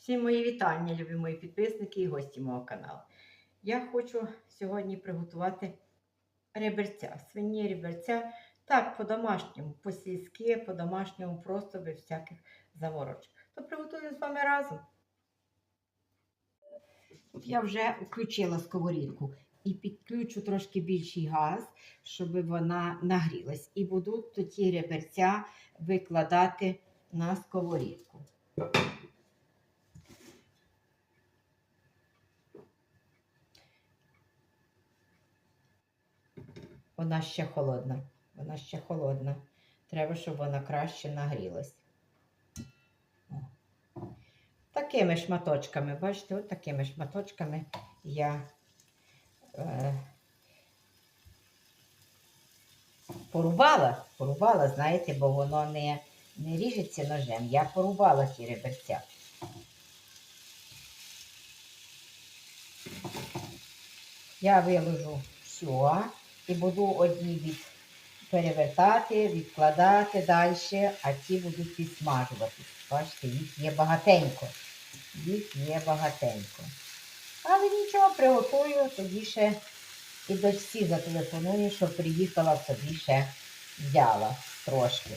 Всім мої вітання, любі мої підписники і гості мого каналу. Я хочу сьогодні приготувати реберця, свині реберця. Так, по-домашньому, по-сільськи, по-домашньому, просто без всяких заморочок. То приготую з вами разом. Я вже включила сковорідку і підключу трошки більший газ, щоб вона нагрілась. І буду тоді реберця викладати на сковорідку. Вона ще холодна. Вона ще холодна. Треба, щоб вона краще нагрілась. Такими шматочками, бачите, от такими шматочками я е, порубала, порубала, знаєте, бо воно не, не ріжеться ножем. Я порубала ті реберця. Я виложу все і буду одні від перевертати, відкладати далі, а ті будуть підсмажувати. Бачите, їх є багатенько. Їх є багатенько. Але нічого, приготую, тоді ще і дочці зателефоную, щоб приїхала собі ще взяла трошки,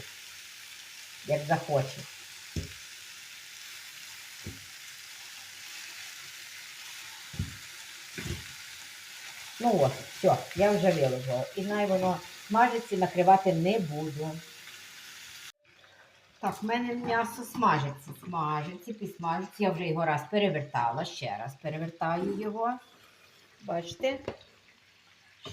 як захоче. Ну от, все, я вже виложила. І най воно смажиться, накривати не буду. Так, в мене м'ясо смажиться, смажиться, підсмажиться. Я вже його раз перевертала, ще раз перевертаю його. Бачите?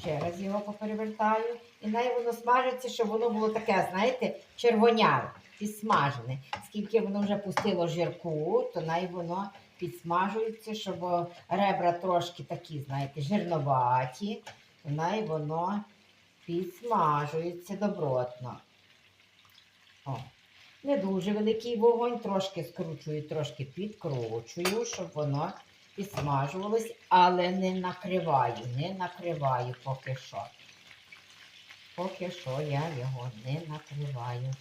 Ще раз його поперевертаю. І най воно смажиться, щоб воно було таке, знаєте, червоняве, підсмажене. Скільки воно вже пустило жирку, то най воно підсмажується, щоб ребра трошки такі, знаєте, жирноваті, най воно підсмажується добротно. О. Не дуже великий вогонь, трошки скручую, трошки підкручую, щоб воно підсмажувалось, але не накриваю, не накриваю поки що. Поки що я його не накриваю.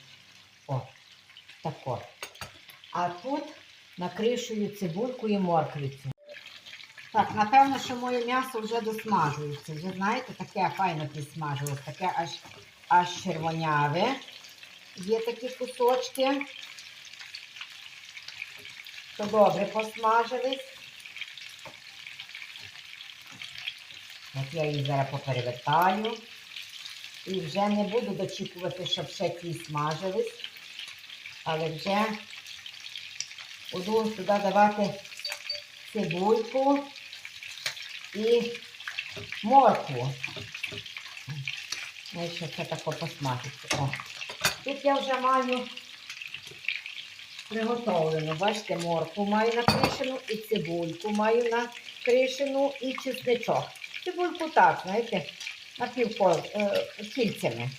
О, тако. А тут накришую цибульку і морквицю. Так, напевно, що моє м'ясо вже досмажується. Вже, знаєте, таке файно підсмажилось, таке аж, аж червоняве. Є такі кусочки. То добре посмажились. От я її зараз поперевертаю. І вже не буду дочікувати, щоб ще ті смажились. Але вже буду сюди давати цибульку і моркву. Ну, ще це тако посмажиться. О. Тут я вже маю приготовлену. Бачите, моркву маю накришену і цибульку маю накришену і чесничок. Цибульку так, знаєте, напівко е, кільцями.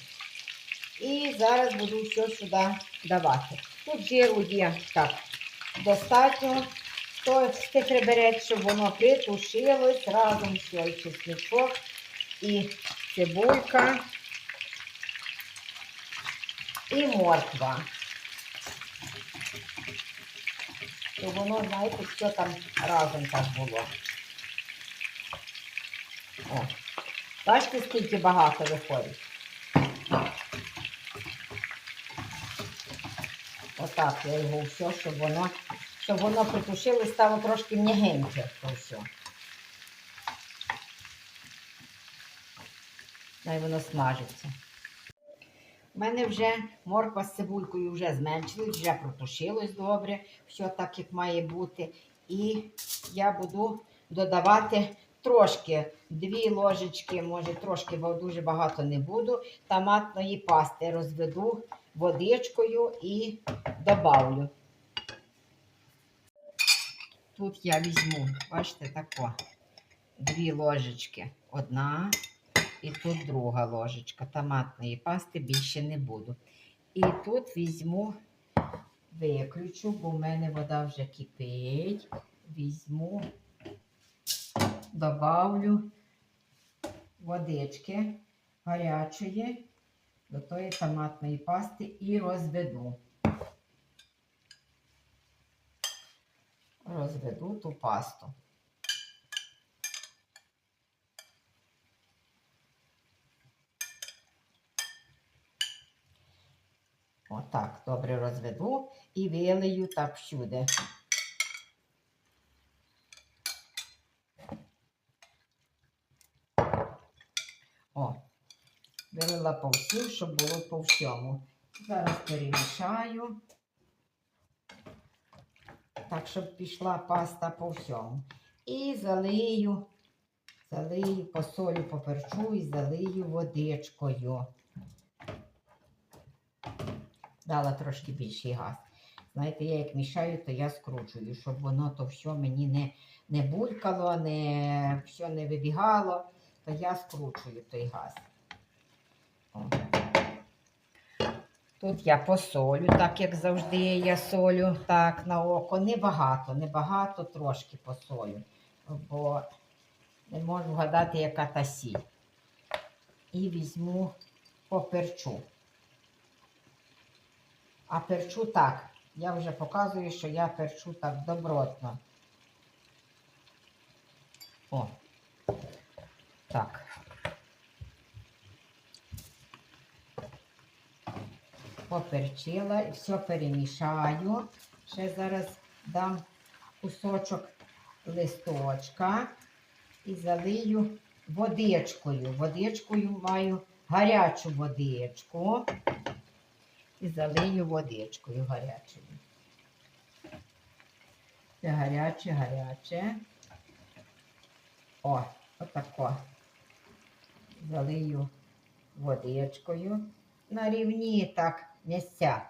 І зараз буду все сюди давати. Тут жиру є так достатньо. То з тих щоб воно притушилось разом все, і чесничок, і цибулька, і морква. То воно, знаєте, все там разом так було. О. Бачите, скільки багато виходить. Отак я його все, щоб воно, щоб воно притушило стало трошки м'ягеньке. То все. Най воно смажиться. У мене вже морква з цибулькою вже зменшилась, вже протушилось добре, все так, як має бути. І я буду додавати трошки, дві ложечки, може трошки, бо дуже багато не буду. Томатної пасти розведу водичкою і добавлю. Тут я візьму, бачите, тако, дві ложечки. Одна і тут друга ложечка. Томатної пасти більше не буду. І тут візьму, виключу, бо в мене вода вже кипить. Візьму, добавлю водички гарячої до тої томатної пасти і розведу. розведу ту пасту. Отак, добре розведу і вилию так всюди. О, вилила по всім, щоб було по всьому. Зараз перемішаю. Так, щоб пішла паста по всьому. І залию, залию, посолю, поперчу і залию водичкою. Дала трошки більший газ. Знаєте, я як мішаю, то я скручую, щоб воно то все мені не, не булькало, не, все не вибігало, то я скручую той газ. Тут я посолю, так як завжди я солю так на око. Небагато, небагато, трошки посолю, бо не можу вгадати, яка та сіль. І візьму поперчу. А перчу так. Я вже показую, що я перчу так добротно. О. Так. Поперчила і все перемішаю. Ще зараз дам кусочок листочка і залию водичкою. Водичкою маю гарячу водичку і залию водичкою гарячою. Це гаряче, гаряче. О, отако. Залию водичкою. На рівні так місця.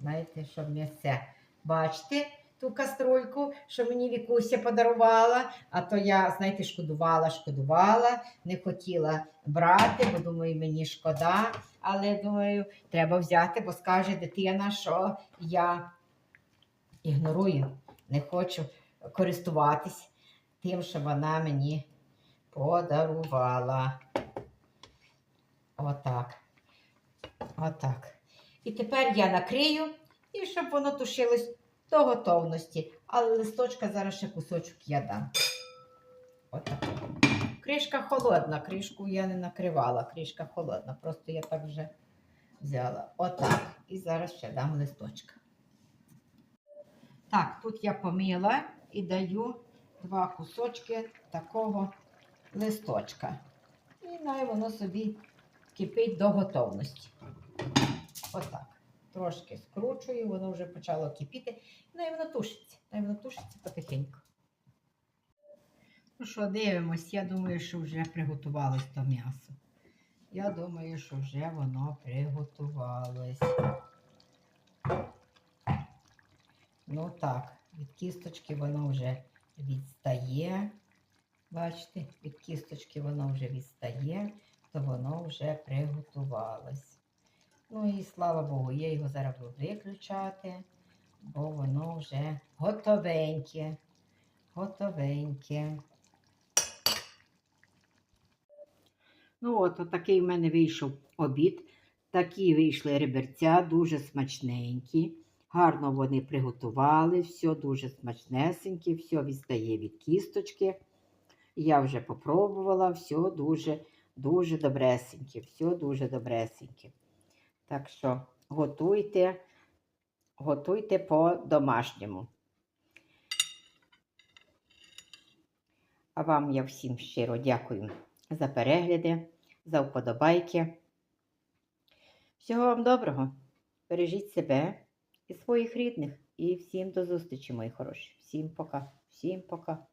Знаєте, щоб місця. Бачите ту каструльку, що мені Вікуся подарувала, а то я, знаєте, шкодувала, шкодувала, не хотіла брати, бо думаю, мені шкода. Але думаю, треба взяти, бо скаже дитина, що я ігнорую, не хочу користуватись тим, що вона мені подарувала. Отак. Отак. І тепер я накрию, і щоб воно тушилось до готовності. Але листочка зараз ще кусочок я дам. Отак. Кришка холодна, кришку я не накривала, кришка холодна. Просто я так вже взяла. Отак. І зараз ще дам листочка. Так, тут я помила і даю два кусочки такого листочка. І най воно собі кипить до готовності. Отак. Трошки скручую, воно вже почало кипіти. Най воно тушиться. Най воно тушиться потихеньку. Ну що, дивимось, я думаю, що вже приготувалось то м'ясо. Я думаю, що вже воно приготувалось. Ну так, від кісточки воно вже відстає. Бачите, від кісточки воно вже відстає, то воно вже приготувалось. Ну і слава Богу, я його зараз буду виключати, бо воно вже готовеньке. Готовеньке. Ну от, отакий в мене вийшов обід. Такі вийшли реберця, дуже смачненькі. Гарно вони приготували, все дуже смачнесеньке, все відстає від кісточки. Я вже попробувала, все дуже, дуже добресеньке, все дуже добресеньке. Так що готуйте, готуйте по-домашньому. А вам я всім щиро дякую за перегляди, за вподобайки. Всього вам доброго. Бережіть себе і своїх рідних. І всім до зустрічі, мої хороші. Всім пока. Всім пока.